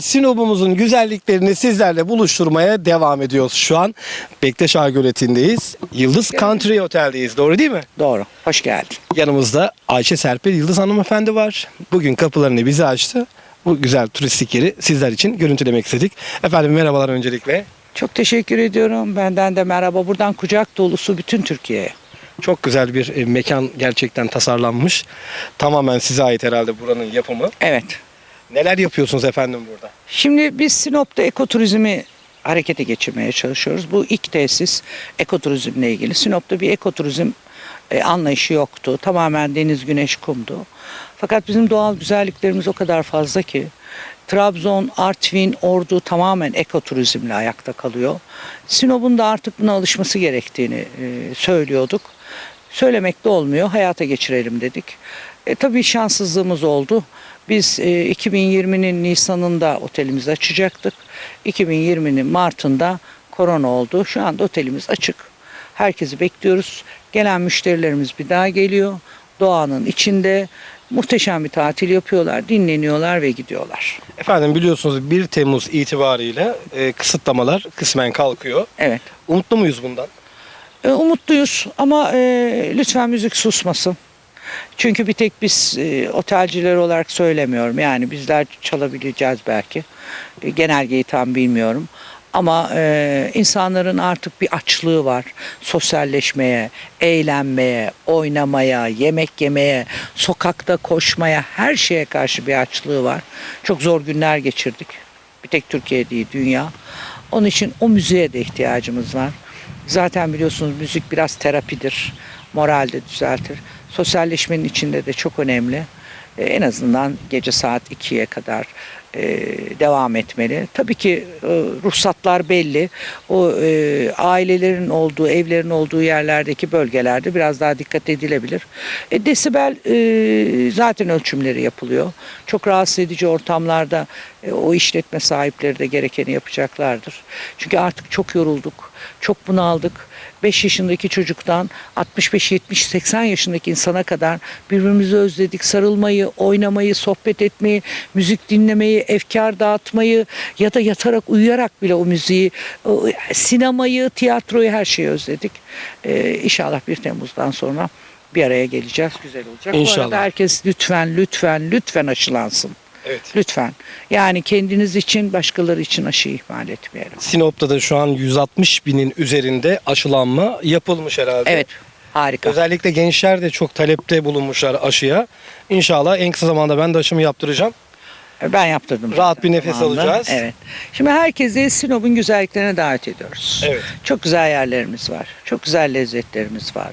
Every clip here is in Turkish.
Sinop'umuzun güzelliklerini sizlerle buluşturmaya devam ediyoruz. Şu an Bektaş Ağa Göleti'ndeyiz. Yıldız Country Otel'deyiz. Doğru değil mi? Doğru. Hoş geldin. Yanımızda Ayşe Serpil Yıldız hanımefendi var. Bugün kapılarını bize açtı. Bu güzel turistik yeri sizler için görüntülemek istedik. Efendim merhabalar öncelikle. Çok teşekkür ediyorum. Benden de merhaba. Buradan kucak dolusu bütün Türkiye'ye. Çok güzel bir e, mekan gerçekten tasarlanmış. Tamamen size ait herhalde buranın yapımı. Evet. Neler yapıyorsunuz efendim burada? Şimdi biz Sinop'ta ekoturizmi harekete geçirmeye çalışıyoruz. Bu ilk tesis ekoturizmle ilgili. Sinop'ta bir ekoturizm e, anlayışı yoktu. Tamamen deniz, güneş, kumdu. Fakat bizim doğal güzelliklerimiz o kadar fazla ki Trabzon, Artvin, Ordu tamamen ekoturizmle ayakta kalıyor. Sinop'un da artık buna alışması gerektiğini e, söylüyorduk. Söylemek de olmuyor. Hayata geçirelim dedik. E, tabii şanssızlığımız oldu. Biz e, 2020'nin Nisan'ında otelimizi açacaktık. 2020'nin Mart'ında korona oldu. Şu anda otelimiz açık. Herkesi bekliyoruz. Gelen müşterilerimiz bir daha geliyor. Doğanın içinde muhteşem bir tatil yapıyorlar, dinleniyorlar ve gidiyorlar. Efendim biliyorsunuz 1 Temmuz itibariyle e, kısıtlamalar kısmen kalkıyor. Evet. Umutlu muyuz bundan? E, umutluyuz ama e, lütfen müzik susmasın. Çünkü bir tek biz e, otelciler olarak söylemiyorum. Yani bizler çalabileceğiz belki. E, genelgeyi tam bilmiyorum. Ama e, insanların artık bir açlığı var. Sosyalleşmeye, eğlenmeye, oynamaya, yemek yemeye, sokakta koşmaya, her şeye karşı bir açlığı var. Çok zor günler geçirdik. Bir tek Türkiye değil, dünya. Onun için o müziğe de ihtiyacımız var. Zaten biliyorsunuz müzik biraz terapidir. Moral de düzeltir. Sosyalleşmenin içinde de çok önemli. Ee, en azından gece saat 2'ye kadar e, devam etmeli. Tabii ki e, ruhsatlar belli. O e, ailelerin olduğu, evlerin olduğu yerlerdeki bölgelerde biraz daha dikkat edilebilir. E, desibel e, zaten ölçümleri yapılıyor. Çok rahatsız edici ortamlarda e, o işletme sahipleri de gerekeni yapacaklardır. Çünkü artık çok yorulduk, çok bunaldık. 5 yaşındaki çocuktan 65, 70, 80 yaşındaki insana kadar birbirimizi özledik. Sarılmayı, oynamayı, sohbet etmeyi, müzik dinlemeyi, efkar dağıtmayı ya da yatarak uyuyarak bile o müziği, sinemayı, tiyatroyu her şeyi özledik. Ee, inşallah 1 Temmuz'dan sonra bir araya geleceğiz. Güzel olacak. Bu İnşallah. arada herkes lütfen, lütfen, lütfen aşılansın. Evet. Lütfen. Yani kendiniz için, başkaları için aşı ihmal etmeyelim. Sinop'ta da şu an 160 binin üzerinde aşılanma yapılmış herhalde. Evet. Harika. Özellikle gençler de çok talepte bulunmuşlar aşıya. İnşallah en kısa zamanda ben de aşımı yaptıracağım. Ben yaptırdım. Rahat bir nefes zamanında. alacağız. Evet. Şimdi herkesi Sinop'un güzelliklerine davet ediyoruz. Evet. Çok güzel yerlerimiz var. Çok güzel lezzetlerimiz var.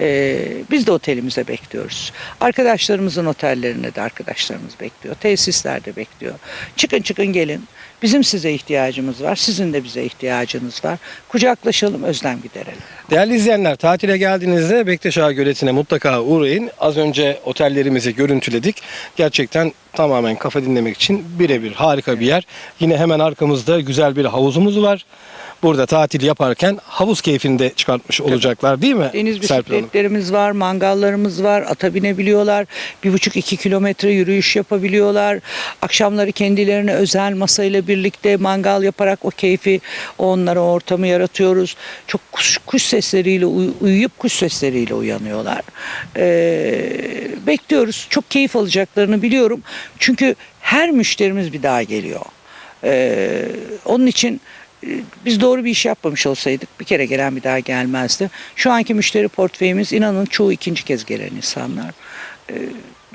Ee, biz de otelimize bekliyoruz. Arkadaşlarımızın otellerine de arkadaşlarımız bekliyor. Tesisler de bekliyor. Çıkın çıkın gelin. Bizim size ihtiyacımız var. Sizin de bize ihtiyacınız var. Kucaklaşalım, özlem giderelim. Değerli izleyenler tatile geldiğinizde Bektaş Ağa Göleti'ne mutlaka uğrayın. Az önce otellerimizi görüntüledik. Gerçekten tamamen kafa dinlemek için birebir harika bir yer. Yine hemen arkamızda güzel bir havuzumuz var. Burada tatil yaparken havuz keyfini de çıkartmış olacaklar değil mi Deniz Serpil Hanım? bisikletlerimiz var, mangallarımız var, ata binebiliyorlar. Bir buçuk iki kilometre yürüyüş yapabiliyorlar. Akşamları kendilerine özel masayla birlikte mangal yaparak o keyfi, onlara o ortamı yaratıyoruz. Çok kuş, kuş sesleriyle uy- uyuyup kuş sesleriyle uyanıyorlar. Ee, bekliyoruz. Çok keyif alacaklarını biliyorum. Çünkü her müşterimiz bir daha geliyor. Ee, onun için biz doğru bir iş yapmamış olsaydık bir kere gelen bir daha gelmezdi. Şu anki müşteri portföyümüz inanın çoğu ikinci kez gelen insanlar. Ee,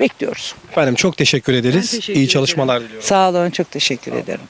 bekliyoruz. Efendim çok teşekkür ederiz. Teşekkür İyi ederim. çalışmalar diliyorum. Sağ olun çok teşekkür ederim.